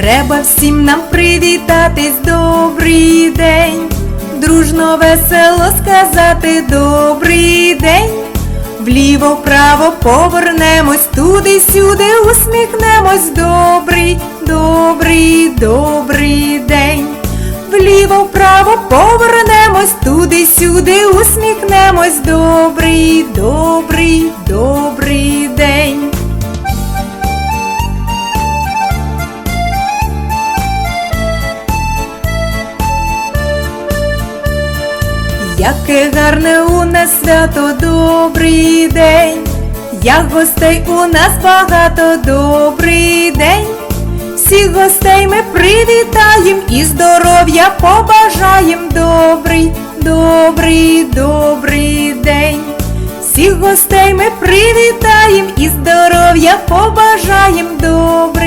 Треба всім нам привітатись, добрий день, дружно весело сказати добрий день. Вліво, вправо повернемось, туди сюди усміхнемось. Добрий, добрий, добрий день. Вліво, вправо повернемось, туди сюди усміхнемось. Добрий, добрий, добрий Яке гарне у нас свято, добрий день, як гостей у нас багато, добрий день. Всіх гостей ми привітаєм і здоров'я побажаєм. Добрий, добрий, добрий день. Всіх гостей ми привітаєм і здоров'я побажаєм. Добрий